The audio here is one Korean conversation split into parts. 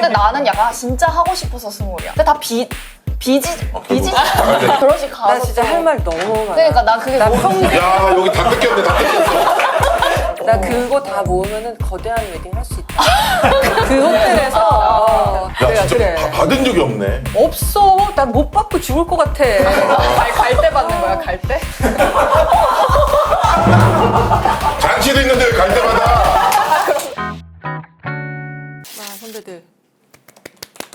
근데 나는 약간 진짜 하고 싶어서 스물이야. 근데 다 비, 비지, 비지? 네. 결혼식 가서. 나 진짜 또- 할말 너무 많아. 그러니까 나 그게 나. 평생 야 여기 다 뺏겼네 다 뺏겼어. 나 그거 다 모으면은 거대한 웨딩 할 수 있다. 그 호텔에서 어, 야 그래 진짜 그래. 바- 받은 적이 없네. 없어. 난 못 받고 죽을 것 같아. 갈 때 받는 거야, 갈 때? 잔치도 있는데 왜 갈 때마다. 아, 선배들.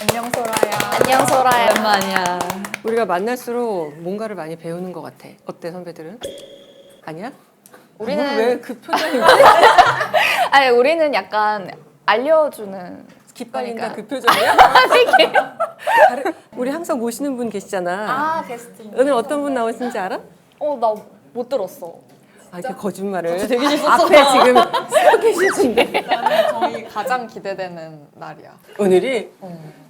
안녕, 소라야. 안녕, 소라야. 오랜만이야. 우리가 만날수록 뭔가를 많이 배우는 것 같아. 어때 선배들은? 아니야? 우리는- 왜그 표정이 아니, 우리는 약간 알려주는. 그러니까. 그 표정이야? 다른- 우리 항상 모시는 분 계시잖아. 아, 게스트. 오늘 어떤 분 나오신지 알아? 어, 나 못 들었어. 아, 이렇게 거짓말을. 되게. 앞에 지금 서 계시는데. 저희 가장 기대되는 날이야. 오늘이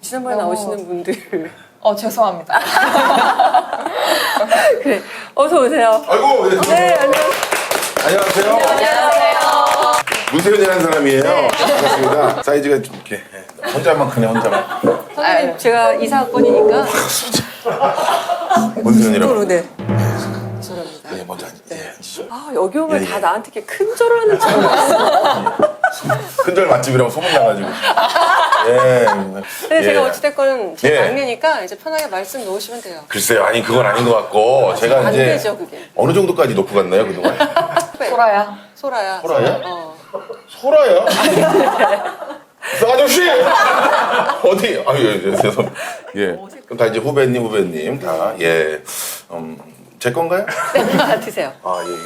지난번에 너무- 나오시는 분들. 어 죄송합니다. 그래. 어서 오세요. 아이고 네, 네, 안녕. 안녕하세요. 문세윤이라는 사람이에요. 반갑습니다. 사이즈가 좀 이렇게 혼자만 크네 혼자만. 선생님, 제가 이사건이니까. 문세윤이라고. 서로, 네. 여기 오면 예, 다 예. 나한테 이렇게 큰 절을 하는 줄 알았어. 큰절 맛집이라고 소문 나가지고. 예. 근데 제가 예. 어찌됐건 제 예. 막내니까 이제 편하게 말씀 놓으시면 돼요. 글쎄요, 아니 그건 아닌 것 같고 제가 안 이제 되죠, 그게. 어느 정도까지 놓고 갔나요 그동안? 소라야. 소라야. 소라야? 어. 소라야? 그 아저씨 어디? 아유 예, 예, 죄송. 예. 그럼 다 이제 후배님 후배님 다 예. 음, 제 건가요? 네, 드세요. 아 예 예.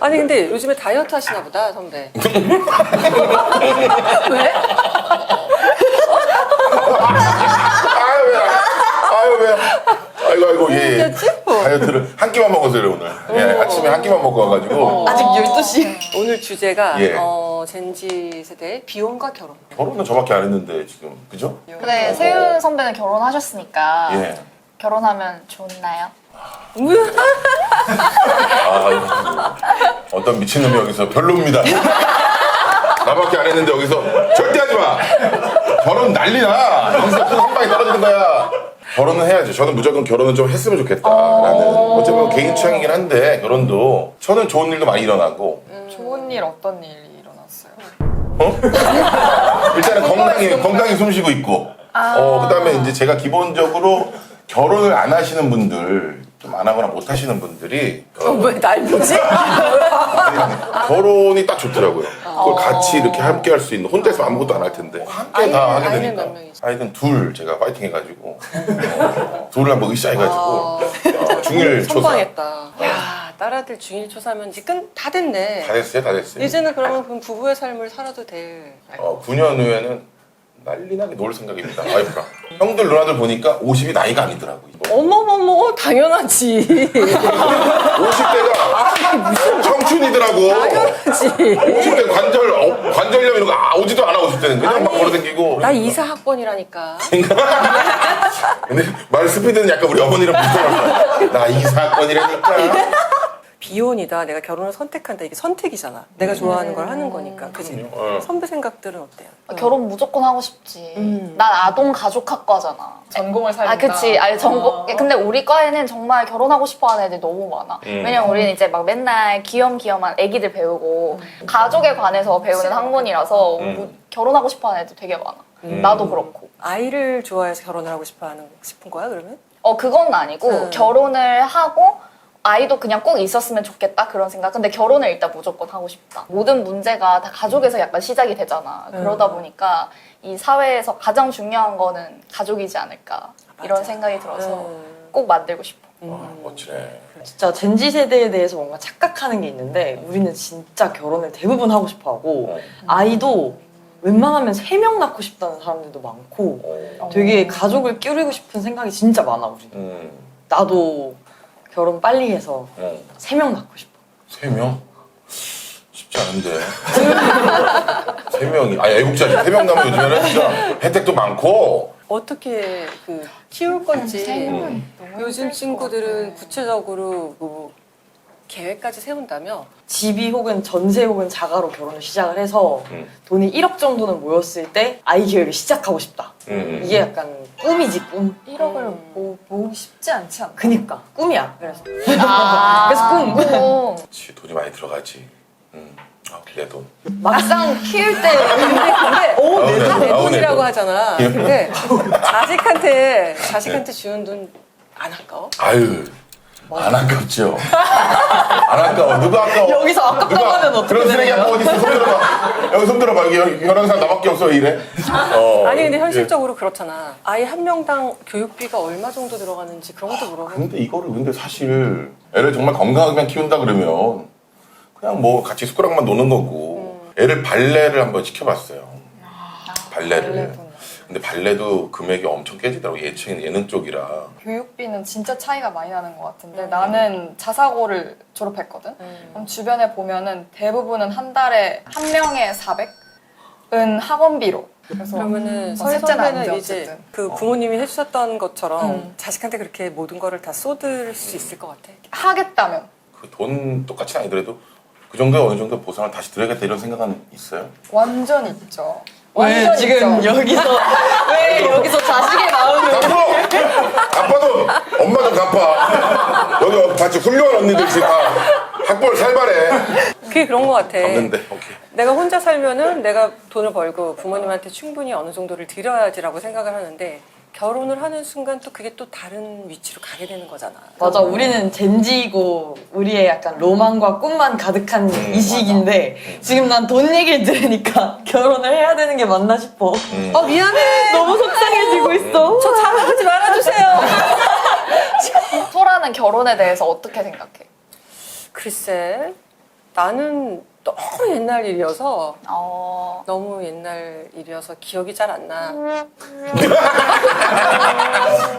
아니, 근데 요즘에 다이어트 하시나 보다, 선배. 왜? 아유 왜? 아유 왜? 아이고 아이고 예. 예. 뭐. 다이어트를 한 끼만 먹었어요 오늘. 예. 아침에 한 끼만 먹고 와가지고 아직 12시. 오늘 주제가 예. 어, 젠지 세대의 비혼과 결혼. 결혼은 저밖에 안 했는데 지금 그죠? 근데 세윤 선배는 결혼하셨으니까. 예. 결혼하면 좋나요? 아, 어떤 미친놈이 여기서 별로입니다. 나밖에 안 했는데 여기서 절대 하지 마. 결혼 난리나. 여기서 한 방에 떨어지는 거야. 결혼은 해야죠. 저는 무조건 결혼은 좀 했으면 좋겠다 라는. 어차피 개인 취향이긴 한데 결혼도 저는 좋은 일도 많이 일어나고 좋은 일 어떤 일이 일어났어요? 어? 일단은 건강히 건강히 숨쉬고 있고. 어 그다음에 이제 제가 기본적으로 결혼을 안 하시는 분들 좀 안 하거나 못 하시는 분들이 어, 왜날 보지? 결혼이 딱 좋더라고요. 그걸 같이 이렇게 함께 할 수 있는 혼자서 아무것도 안 할 텐데 함께 다 하게 아이는 되니까 몇 명이죠? 아이는 둘 제가 파이팅 해가지고 어, 둘을 한번 으쌰해가지고 어, 중일 초사 선방했다. 야, 딸아들 중일 초사면 이제 끝, 다 됐네. 다 됐어요 다 됐어요. 이제는 그러면 그럼 부부의 삶을 살아도 돼. 어, 9년 후에는 난리나게 놀 생각입니다. 와이프랑 형들 누나들 보니까 50이 나이가 아니더라고. 이거. 어머머머, 당연하지. 50대가 청춘이더라고. 당연하지. 50대 관절 어, 관절염 이런 거 아, 오지도 않아 50대는 그냥 막 걸어다니고. 나 이사 학번이라니까. 근데 말 스피드는 약간 우리 어머니랑 비슷하다. 나이 사건이라니까. 비혼이다. 내가 결혼을 선택한다. 이게 선택이잖아. 내가 좋아하는 걸 하는 거니까. 그지? 어. 선배 생각들은 어때요? 결혼 무조건 하고 싶지. 음. 난 아동 가족학과잖아. 전공을 살린다. 아, 그치. 아니, 전공. 어. 근데 우리 과에는 정말 결혼하고 싶어 하는 애들이 너무 많아. 음. 왜냐면 우리는 이제 막 맨날 귀염귀염한 애기들 배우고, 가족에 관해서 배우는 학문이라서 음. 뭐 결혼하고 싶어 하는 애들 되게 많아. 나도 그렇고. 아이를 좋아해서 결혼을 하고 싶어 하는, 싶은 거야, 그러면? 어, 그건 아니고, 음. 결혼을 하고, 아이도 그냥 꼭 있었으면 좋겠다 그런 생각. 근데 결혼을 일단 무조건 하고 싶다. 모든 문제가 다 가족에서 약간 시작이 되잖아. 그러다 음. 보니까 이 사회에서 가장 중요한 거는 가족이지 않을까 이런 생각이 들어서 음. 꼭 만들고 싶어. 와, 멋지네. 진짜 젠지 세대에 대해서 뭔가 착각하는 게 있는데 우리는 진짜 결혼을 대부분 하고 싶어 하고 아이도 웬만하면 세 명 낳고 싶다는 사람들도 많고 어. 되게 가족을 끼우고 싶은 생각이 진짜 많아 우리는 음. 나도 결혼 빨리 해서 어. 세 명 낳고 싶어 세 명? 쉽지 않은데. 세 명이. 아, 애국자지. 세명 나면 요즘에는 진짜 혜택도 많고. 어떻게 그 키울 건지 세 음. 요즘 친구들은 구체적으로 뭐 계획까지 세운다면 집이 혹은 전세 혹은 자가로 결혼을 시작을 해서 음. 돈이 1억 정도는 모였을 때 아이 계획을 시작하고 싶다. 음. 이게 약간 꿈이지 꿈. 1억을 음. 모, 모으기 쉽지 않지 않나? 그니까 꿈이야. 그래서 아, 그래서 꿈. 꿈. 그치, 돈이 많이 들어가지. 음. 아, 내 돈. 막상 키울 때 근데 오, 아, 내 네. 다내 아우, 돈이라고 내 돈. 하잖아. 예. 근데 자식한테 자식한테 주는 돈 안 아까워? 아유. 안 아깝죠. 안 아까워. 누가 아까워? 여기서 아깝다고 누가 하면 어떻게 그런 쓰레기 아까 어디 있어? 손 들어봐. 여기 손 들어봐. 여기 혈한 사람 나밖에 없어. 이래. 어, 아니 근데 예. 현실적으로 그렇잖아. 아이 한 명당 교육비가 얼마 정도 들어가는지 그런 것도 물어보고. 근데 이거를 근데 사실 애를 정말 건강하게만 키운다 그러면 그냥 뭐 같이 숟가락만 노는 거고 애를 발레를 한번 시켜봤어요. 발레를. 발레도. 근데 발레도 금액이 엄청 깨지더라고 예능 예능 쪽이라. 교육비는 진짜 차이가 많이 나는 것 같은데 나는 자사고를 졸업했거든. 그럼 주변에 보면은 대부분은 한 달에 한 명에 400은 학원비로. 그래서 그러면은 뭐 서희 셋째는 선배는 아니죠, 이제 어쨌든. 그 부모님이 해주셨던 것처럼 음. 자식한테 그렇게 모든 거를 다 쏟을 수 있을 것 같아. 하겠다면 그 돈 똑같이 아니더라도 그 정도의 어느 정도 보상을 다시 드려야겠다 이런 생각은 있어요. 완전 있죠. 왜 완전 지금 있죠. 여기서 왜 여기서 자식의 마음을 갚아! 아빠도 엄마 좀 갚아. 여기 같이 훌륭한 언니들 지금 다 학벌 살벌해. 그게 그런 것 같아. 없는데 오케이. 내가 혼자 살면은 내가 돈을 벌고 부모님한테 충분히 어느 정도를 드려야지라고 생각을 하는데 결혼을 하는 순간 또 그게 또 다른 위치로 가게 되는 거잖아. 맞아 우리는 젠지이고 우리의 약간 로망과 꿈만 가득한 음, 이 시기인데 지금 난 돈 얘기를 들으니까 결혼을 해야 되는 게 맞나 싶어 음. 어 미안해. 너무 속상해지고 있어 저 자랑하지 말아주세요. 소라는 결혼에 대해서 어떻게 생각해? 글쎄 나는 너무 옛날 일이어서 어, 너무 옛날 일이어서 기억이 잘 안 나.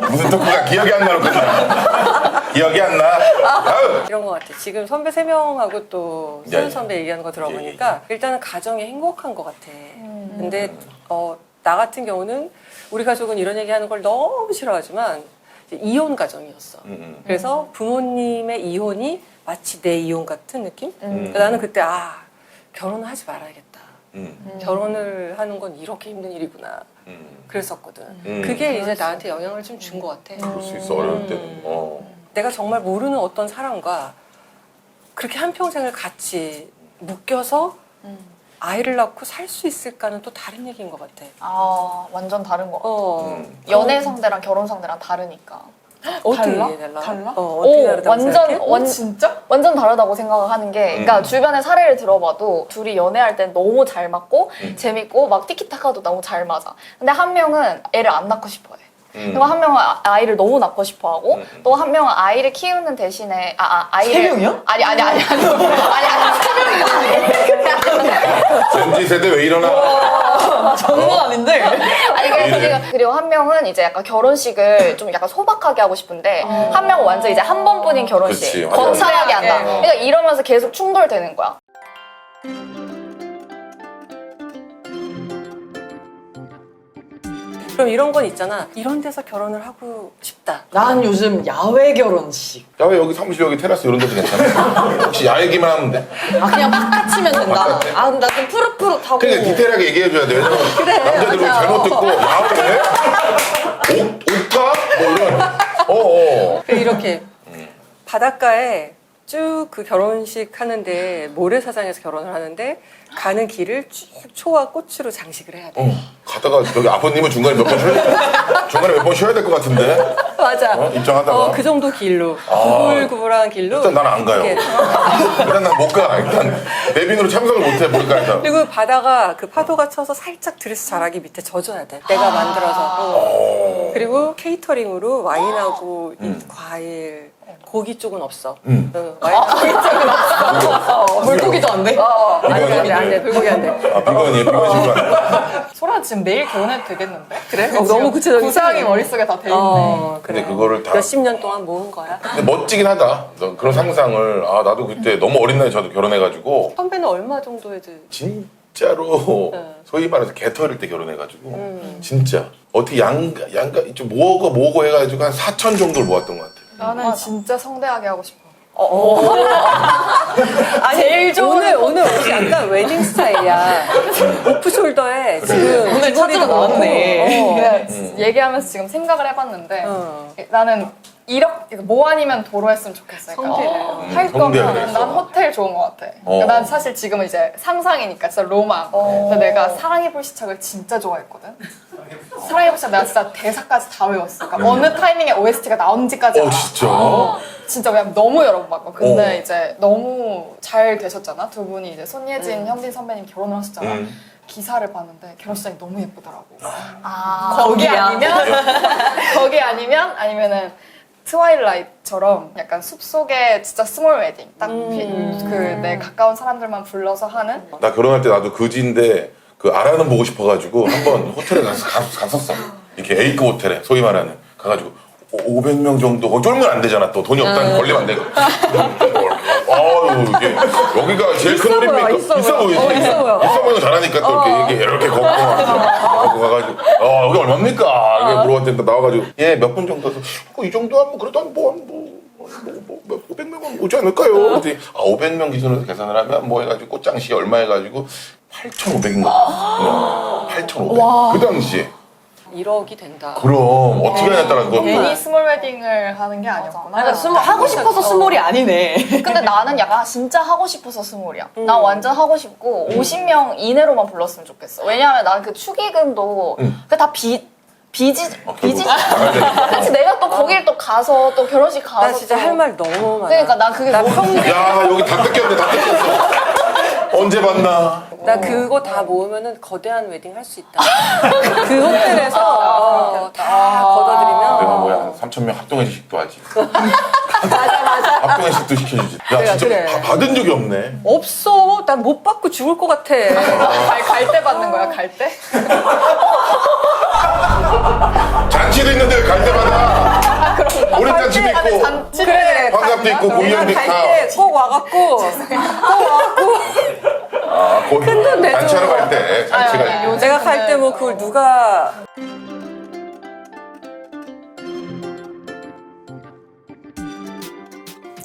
무슨 토크가 기억이 안 나는 거야. 기억이 안 나. 아유. 이런 것 같아. 지금 선배 세 명하고 또 야, 수현 야. 선배 얘기하는 거 들어보니까 일단은 가정이 행복한 것 같아. 음. 근데 어, 나 같은 경우는 우리 가족은 이런 얘기하는 걸 너무 싫어하지만 이혼 가정이었어. 음, 음. 그래서 부모님의 이혼이 마치 내 이혼 같은 느낌? 음. 나는 그때 아 결혼을 하지 말아야겠다. 음, 결혼을 하는 건 이렇게 힘든 일이구나. 음. 그랬었거든. 음. 그게 이제 나한테 영향을 좀 준 것 같아. 그럴 수 있어 어려울 때는. 음. 어. 내가 정말 모르는 어떤 사람과 그렇게 한 평생을 같이 묶여서 아이를 낳고 살 수 있을까는 또 다른 얘기인 것 같아. 아, 완전 다른 거 같아. 어. 음. 연애 상대랑 결혼 상대랑 다르니까. 어떻게 달라? 달라? 달라? 어, 어떻게 오, 다르다고 완전 생각해? 완, 진짜? 완전 다르다고 생각을 하는 게, 그러니까 음. 주변의 사례를 들어봐도 둘이 연애할 땐 너무 잘 맞고 음. 재밌고 막 티키타카도 너무 잘 맞아. 근데 한 명은 애를 안 낳고 싶어해. 음. 그리고 한 명은 아- 아이를 너무 낳고 싶어하고 음. 또한 명은 아이를 키우는 대신에 아, 아 아이를 세 명이요? 아니 아니 아니 아니 아니 아니 세 명이 아니야. 젠지 세대 왜 이러나? 장난 아닌데 아니 그리고, 그리고, 그리고 한 명은 이제 약간 결혼식을 좀 약간 소박하게 하고 싶은데 한 명은 완전 이제 한 번뿐인 결혼식 그치. 거창하게 한다. 어. 그러니까 이러면서 계속 충돌되는 거야. 그럼 이런 건 있잖아. 이런 데서 결혼을 하고 싶다. 난 요즘 야외 결혼식 야왜 여기 사무실 여기 테라스 이런 데도 괜찮아? 혹시 야외기만 하면 돼? 아 그냥 바깥이면 된다? 아나좀 푸릇푸릇하고 그러니까 디테일하게 얘기해줘야 돼. 왜냐면 남자들은 맞아. 잘못 듣고 야외? 옷, 옷가? 뭐 이런. 어어. 그 이렇게 음. 바닷가에 쭉 그 결혼식 하는데 모래사장에서 결혼을 하는데 가는 길을 쭉 초와 꽃으로 장식을 해야 돼. 어, 가다가 여기 아버님은 중간에 몇 번 쉬어야 중간에 몇 번 쉬어야 될 것 같은데 맞아. 어? 입장하다가. 어, 그 정도 길로 아. 구불구불한 길로. 일단 난 안 가요. 이렇게. 일단 난 못 가. 일단 내빈으로 참석을 못해 모르니까. 그리고 바다가 그 파도가 쳐서 살짝 드레스 자락이 밑에 젖어야 돼. 내가 만들어서. 어. 그리고 케이터링으로 와인하고 이 음. 과일, 고기 쪽은 없어. 음. 응, 쪽은 없어. 물고기도 안 돼? 어, 안 돼, 안 돼? 안 돼. 불고기 안 돼. 아 비건이에요 비건 식만. 소라 지금 내일 결혼해도 되겠는데? 그래? 어, 너무 구체적인 구상이. 머릿속에 다 돼 있네. 어, 근데 그래. 그거를 다. 몇십 년 동안 모은 거야. 근데 멋지긴 하다. 너 그런 상상을 아 나도 그때 너무 어린 나이 저도 결혼해가지고 선배는 얼마 정도 해도 진짜 로 네. 소위 말해서 개털일 때 결혼해가지고 음. 진짜 어떻게 양가 양가 좀 모으고 모으고 해가지고 한 4천 정도를 모았던 것 같아. 나는 진짜 성대하게 하고 싶어. 아니, 제일 좋은 오늘 오늘 옷이 약간 웨딩 스타일이야. 오프숄더에 지금 오늘 차트가 나왔네. 어. 근데 얘기하면서 지금 생각을 해봤는데 어. 나는 이렇게 뭐 아니면 도로 했으면 좋겠어. 그러니까. 어, 음, 할 성대를 거면 냈어. 난 호텔 좋은 것 같아. 어. 그러니까 난 사실 지금은 이제 상상이니까 진짜 로망. 어. 근데 내가 사랑의 불시착을 진짜 좋아했거든. 사랑의 불시착 내가 진짜 대사까지 다 외웠어. 그러니까 어느 타이밍에 OST가 나온지까지 어 알아. 진짜. 진짜 왜냐면 너무 여러 번 봤고 근데 어. 이제 너무 잘 되셨잖아 두 분이 이제 손예진, 현빈 선배님 결혼을 하셨잖아 음. 기사를 봤는데 결혼식장이 너무 예쁘더라고 아, 거기 거기야. 아니면 거기 아니면 아니면은 트와일라이트처럼 약간 숲속에 진짜 스몰 웨딩 딱 그 내 가까운 사람들만 불러서 하는? 나 결혼할 때 나도 그지인데 그 알아는 보고 싶어가지고 한번 호텔에 가서 가- 갔었어. 이렇게 A급 호텔에 소위 말하는. 가가지고 500명 정도 거기 쫄면 안 되잖아. 또 돈이 없다는 걸리면 안 되고. 아유 이게 여기가 제일 큰 홀입니까? 있어 보여. 보이지. 어, 있어 보여. 있어 보이는 거 잘하니까 또 이렇게 이렇게, 이렇게 걷고 걷고 가가지고 어 여기 얼마입니까? 이게 물어봤더니 나와가지고 예 몇 분 정도 해서 어, 이 정도 하면 그래도 한뭐뭐 뭐, 뭐, 뭐, 500명은 오지 않을까요? 그랬더니 아, 500명 기준으로 계산을 하면 뭐 해가지고 꽃장시 얼마 해가지고 8,500인가? 8,500. 그 당시에. 1억이 된다. 그럼 어떻게 하냐에 따라 그거 괜히 스몰 웨딩을 하는 게 아니었구나 그러니까 스몰, 하고 싶어서 스몰이 아니네. 근데 나는 약간 진짜 하고 싶어서 스몰이야. 나 완전 하고 싶고 50명 이내로만 불렀으면 좋겠어. 왜냐면 나는 그 축의금도 음. 그다 비, 비지, 어, 비지. 나가야 되니까. 그치, 내가 또 거길 또 가서 또 결혼식 가서. 나 진짜 또- 할 말 너무 많아. 그러니까 난 그게 나 너무 평생 야 여기 다 뜯겼네 다 뜯겼어. 언제 봤나? 나 그거 다 모으면은 거대한 웨딩 할 수 있다. 그 호텔에서 어, 다 내가 걷어들이면 뭐야 한 3천 명 합동회식도 하지. 맞아 맞아. 합동회식도 시켜주지. 야 그래, 진짜 그래. 바- 받은 적이 없네. 없어. 난 못 받고 죽을 것 같아. 갈 때 받는 거야 갈 때? 잔치도 있는데 왜 갈 때마다 오랜 잔치도 있고. 환갑도 있고 공연도 다. 갈 때 꼭 와갖고 꼭 와갖고 아, 고, 큰돈 내줘. 잔치하러 갈 때 잔치가 아유, 있고. 요즘- 내가 갈 때 뭐 그걸 누가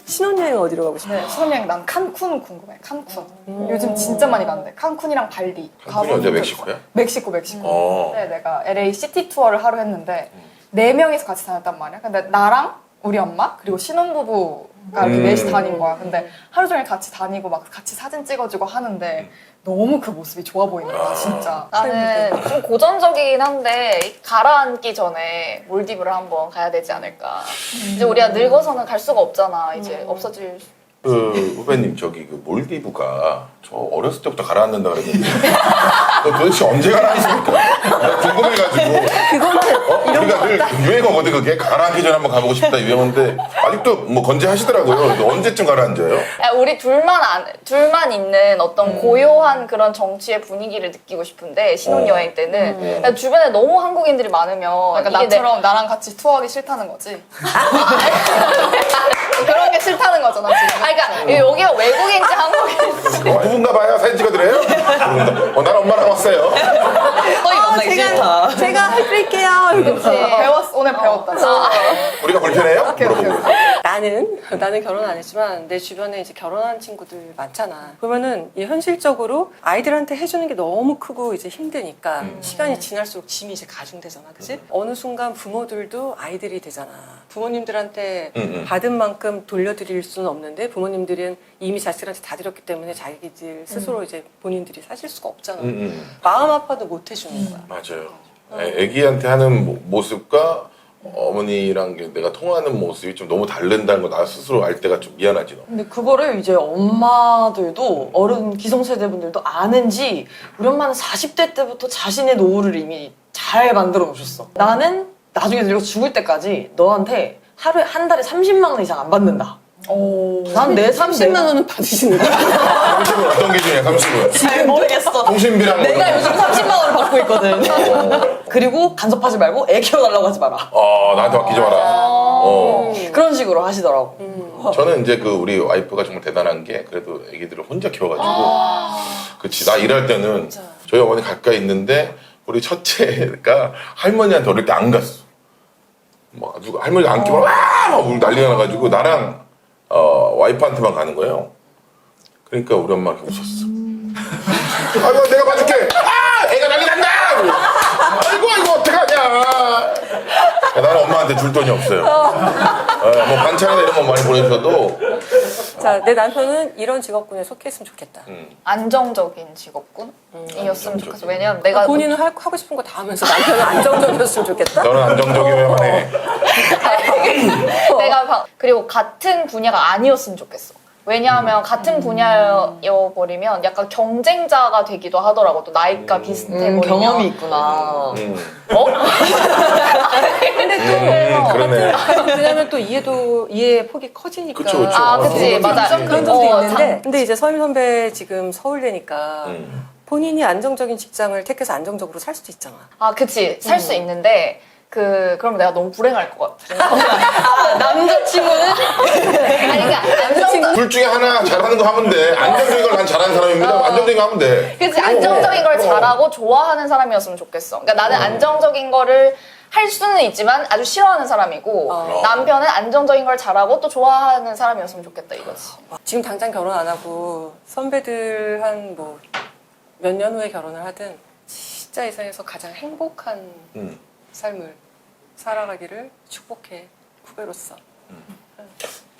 신혼여행 어디로 가고 싶어? 네, 수능여행 난 칸쿤 궁금해 칸쿤 요즘 진짜 많이 가는데 칸쿤이랑 발리 가본 언제 적 멕시코야? 있어. 멕시코 멕시코 어. 네, 내가 LA 시티 투어를 하루 했는데 네 명이서 같이 다녔단 말이야. 근데 나랑 우리 엄마 그리고 신혼부부 가 이렇게 음. 넷이 다닌 거야. 근데 하루 종일 같이 다니고 막 같이 사진 찍어주고 하는데 너무 그 모습이 좋아 보이는 거야, 진짜. 나는 좀 고전적이긴 한데 가라앉기 전에 몰디브를 한번 가야 되지 않을까. 이제 우리가 늙어서는 갈 수가 없잖아. 이제 없어질. 수- 그 후배님 저기 그 몰디브가 저 어렸을 때부터 가라앉는다 그랬는데. 그 도대체 언제 가라앉습니까? 궁금해가지고. 그거는 어? 우리가 늘 유행어거든 그게? 가라앉기 전에 한번 가보고 싶다 유행어인데. 아직도 뭐 건재하시더라고요. 근데 언제쯤 가라앉아요? 야, 우리 둘만 안, 둘만 있는 어떤 고요한 그런 정치의 분위기를 느끼고 싶은데 신혼여행 때는. 야, 주변에 너무 한국인들이 많으면 그러니까 이게 내- 나처럼 나랑 같이 투어하기 싫다는 거지. 그런 게 싫다는 거잖아, 지금. 아, 그러니까 여기가 외국인지 한국인지 어, 부부인가 봐요 사진 찍어드려요? 어, 난 엄마랑 왔어요 거의 만나기 싫다. 제가 해드릴게요. 이러면서. 배웠어, 오늘 배웠다. 진짜. 우리가 불편해요? 오케이, 오케이, 물어보고 오케이. 나는 나는 결혼 안 했지만 내 주변에 이제 결혼한 친구들 많잖아. 그러면은 이 현실적으로 아이들한테 해주는 게 너무 크고 이제 힘드니까 시간이 지날수록 짐이 이제 가중되잖아, 그지? 어느 순간 부모들도 아이들이 되잖아. 부모님들한테 음, 음. 받은 만큼 돌려드릴 수는 없는데 부모님들은 이미 자식들한테 다 드렸기 때문에 자기들 스스로 이제 본인들이 사실 수가 없잖아. 음, 음. 마음 아파도 못 해주는 거야. 맞아요 애- 애기한테 하는 모- 모습과 어머니랑 게 내가 통화하는 모습이 좀 너무 다른다는 거 나 스스로 알 때가 좀 미안하지 너. 근데 그거를 이제 엄마들도 어른 기성세대분들도 아는지 우리 엄마는 40대 때부터 자신의 노후를 이미 잘 만들어 놓으셨어. 나는 나중에 늙어 죽을 때까지 너한테 하루에 한 달에 30만 원 이상 안 받는다. 오. 난내 30만 원은 받으시는 거야. 30은 어떤 기준이야 30은? 잘 모르겠어. 통신비랑 내가 뭐- 요즘 30만 원을 받고 있거든. 그리고 간섭하지 말고 애 키워달라고 하지 마라. 어 나한테 맡기지 마라 어. 그런 식으로 하시더라고. 저는 이제 그 우리 와이프가 정말 대단한 게 그래도 애기들을 혼자 키워가지고 그치 나 일할 때는 저희 어머니 가까이 있는데 우리 첫째가 할머니한테 어릴 때 안 갔어 막 누가 할머니가 안기면 와막 난리가 나가지고 나랑 어 와이프한테만 가는 거예요. 그러니까 우리 엄마가 웃었어. 아이고 내가 봐줄게. 아 애가 난리 난다. 아이고 아이고 어떡하냐. 야, 나는 엄마한테 줄 돈이 없어요. 어, 뭐 반찬이나 이런 거 많이 보내주셔도 자, 내 남편은 이런 직업군에 속해 있으면 좋겠다. 음, 안정적인 직업군이었으면 안정적인. 좋겠어. 왜냐면 내가 아, 본인은 할- 하고 싶은 거 다 하면서 남편은 안정적이었으면 좋겠다. 너는 안정적이면 해. 내가 방- 그리고 같은 분야가 아니었으면 좋겠어. 왜냐하면 같은 분야여버리면 약간 경쟁자가 되기도 하더라고. 또 나이가 비슷해 음, 버리면. 경험이 있구나. 음, 어? 근데 또 음, 그러네. 왜냐면 또 이해도 이해 폭이 커지니까. 그쵸, 그쵸. 아, 그치. 그런 맞아. 그런. 점도 어, 있는데. 장- 근데 이제 서임 선배 지금 서울대니까 음. 본인이 안정적인 직장을 택해서 안정적으로 살 수도 있잖아. 아, 그치. 살 수 있는데, 그, 그럼 내가 너무 불행할 것 같아. 아, 남자친구는 아니, 그러니까 안정적, 둘 중에 하나 잘하는 거 하면 돼. 안정적인 걸 난 잘하는 사람입니다. 어. 안정적인 거 하면 돼. 그치. 안정적인 걸 어. 잘하고 좋아하는 사람이었으면 좋겠어. 그러니까 나는 안정적인 거를 할 수는 있지만 아주 싫어하는 사람이고, 어. 남편은 안정적인 걸 잘하고 또 좋아하는 사람이었으면 좋겠다, 이거지. 지금 당장 결혼 안 하고 선배들 한 뭐 몇 년 후에 결혼을 하든 진짜 이 세상에서 가장 행복한 음. 삶을 살아가기를 축복해 후배로서.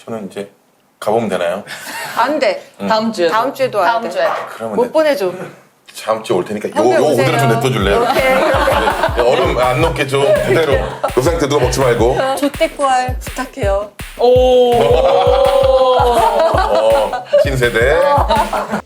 저는 이제 가보면 되나요? 안 돼. 다음 주에 다음 주에도 안 다음 돼. 주에. 그러면 못 내, 보내줘. 다음 주에 올 테니까 요, 형배 요 오세요. 오늘은 좀 냅둬줄래요? 네, 얼음 안 넣게 좀 그대로 그 상태 누가 먹지 말고 조태구알 부탁해요. 오. 어, 신세대